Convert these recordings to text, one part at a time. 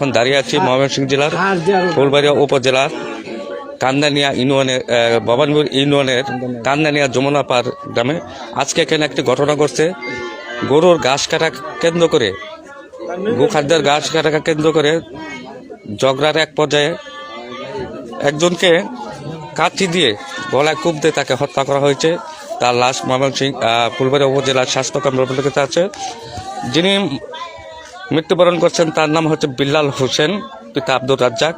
এখন দাঁড়িয়ে আছি ময়মনসিংহ জেলার ফুলবাড়িয়া উপজেলার কান্দানিয়া ইউনিয়নের ভবানীপুর ইউনিয়নের কান্দানিয়া যমুনাপাড় গ্রামে আজকে এখানে একটি ঘটনা ঘটছে। গরুর ঘাস কাটা কেন্দ্র করে গোখাদ্যের ঘাস কাটা কেন্দ্র করে ঝগড়ার এক পর্যায়ে একজনকে কাঠি দিয়ে গলায় কূপ দিয়ে তাকে হত্যা করা হয়েছে। তার লাশ ময়মনসিংহ ফুলবাড়িয়া উপজেলার স্বাস্থ্য কেন্দ্র আছে। যিনি মৃত্যুবরণ করছেন তার নাম হচ্ছে বিল্লাল হোসেন পিতা আব্দুর রাজ্জাক।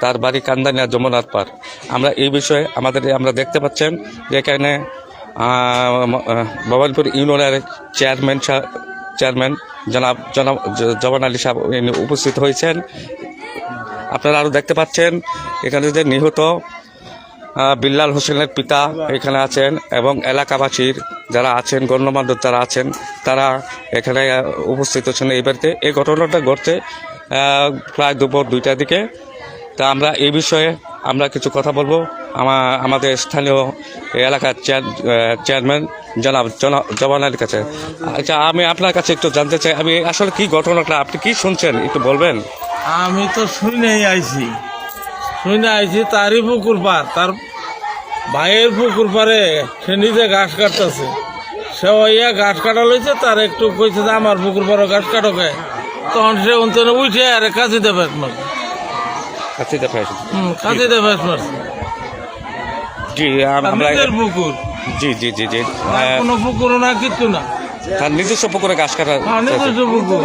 তার বাড়ি কান্দানিয়া যমুনার পার। আমরা এই বিষয়ে আমাদের আমরা দেখতে পাচ্ছেন যে এখানে আহ, ম- আহ, ভবানীপুর ইউনিয়নের চেয়ারম্যান চেয়ারম্যান জনাব জনাব জবান আলী সাহেব উপস্থিত হয়েছেন। আপনারা আরও দেখতে পাচ্ছেন এখানে যে নিহত বিল্লাল হোসেনের পিতা এখানে আছেন এবং এলাকাবাসীর যারা আছেন, গণ্যমান্য যারা আছেন, তারা এখানে উপস্থিত আছেন এই বাড়িতে। এই ঘটনাটা ঘটছে প্রায় দুপুর দুইটার দিকে। তা আমরা এই বিষয়ে আমরা কিছু কথা বলব। আমা, আমাদের স্থানীয় এলাকার চেয়ার চেয়ারম্যান জনাব আলীর কাছে। আচ্ছা আমি আপনার কাছে একটু জানতে চাই, আমি আসলে কি ঘটনাটা, আপনি কি শুনছেন? একটু বলবেন। আমি তো শুনেই আইছি। শুনে আইছি, তারই পুকুর পার তার ভাইয়ের পুকুর পারে সে ঘাস কাটতেছে। সে ওইয়া ঘাস কাটা লইছে তার একটু কইছে যে আমার পুকুর বড় ঘাস কাটোকে তখন সে অন্তরে উঠে আর কাছে দেবে মারছে কাছে দেখা হুম কাছে দেবে মারছে জি আমরা পুকুর। জি জি জি জি। আহ, কোনো পুকুর না কিচ্ছু না। তার নিজস্ব পুকুরে ঘাস কাটা হ্যাঁ, নিজস্ব পুকুর।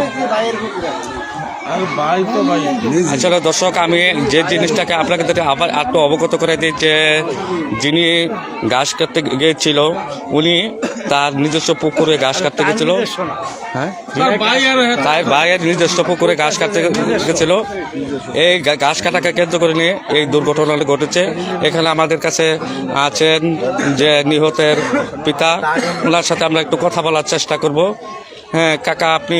আর ভাই তো ভাই আসলে দর্শক আমি যে জিনিসটাকে আপনাকে আবার একটু অবগত করে দিই যে যিনি ঘাস কাটতে গিয়েছিল উনি তার নিজস্ব পুকুরে ঘাস কাটতে গেছিল হ্যাঁ? তার ভাই আর তাই ভাইয়ের নিজস্ব পুকুরে ঘাস কাটতে গেছিল এই গা- ঘাস কাটাকে কেন্দ্র করে নিয়ে এই দুর্ঘটনাটা ঘটেছে। এখানে আমাদের কাছে আছেন যে নিহতের পিতা। ওনার সাথে আমরা একটু কথা বলার চেষ্টা করব। হ্যাঁ কাকা আপনি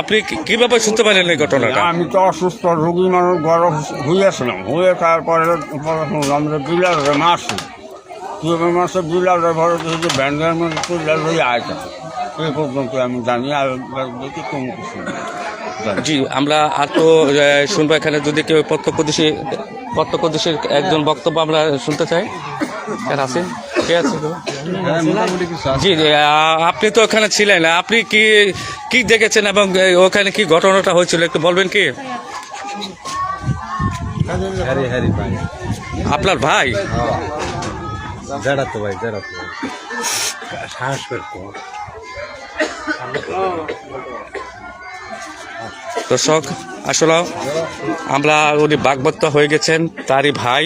আপনি কীভাবে শুনতে পারলেন এই ঘটনাটা? আমি তো অসুস্থ রোগী মানুষ গরম হইয়াছিলাম। হয়ে তারপরে পরে শুনলাম যে বিলাসে মারছি কীভাবে মারছে বিলাসের ঘরে দেখি ব্যান্ডের মধ্যে তুলে লই আয়তা এই পর্যন্ত আমি জানি আর দেখি কোনো কিছু জি আমরা আর তো শুনব এখানে যদি কেউ প্রত্যক্ষদর্শী প্রত্যক্ষদর্শীর একজন বক্তব্য আমরা শুনতে চাই। আছেন? কে আছে? জি আপনি তো ওখানে ছিলেন। আপনি কি কি দেখেছেন এবং ওখানে কি ঘটনাটা হয়েছিল? একটু বলবেন কি? আপনার ভাই? ভাই জেড়াতো ভাই। সাহস দর্শক আসলে আমরা উনি বাগবত্ত হয়ে গেছেন তারই ভাই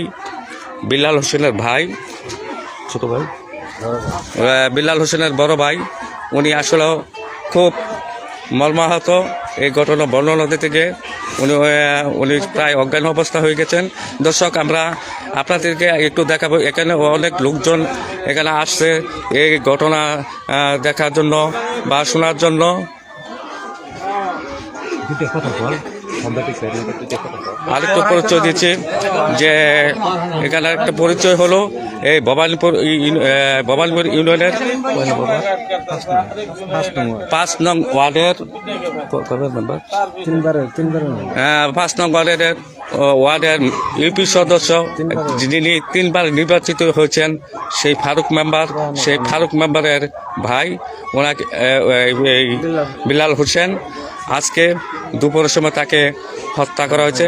বিল্লাল হোসেনের ভাই। ছোট ভাই। বিল্লাল হোসেনের বড় ভাই উনি আসলে খুব মর্মাহত এই ঘটনা বর্ণনা দিতে গিয়ে উনি উনি প্রায় অজ্ঞান অবস্থা হয়ে গেছেন। দর্শক আমরা আপনাদেরকে একটু দেখাবো এখানে অনেক লোকজন এখানে আসছে এই ঘটনা দেখার জন্য বা শোনার জন্য। আরেকটা পরিচয় দিচ্ছি যে এখানে একটা পরিচয় হলো এই ভবানীপুর ভবানীপুর ইউনিয়নের? পাঁচ নং ওয়ার্ডের হ্যাঁ, পাঁচ নং ওয়ার্ডের ওয়ার্ডের ইউপি সদস্য যিনি তিনবার নির্বাচিত হয়েছেন সেই ফারুক মেম্বার সেই ফারুক মেম্বারের ভাই ওনাকে বিলাল হোসেন আজকে দুপুরের সময় তাকে হত্যা করা হয়েছে।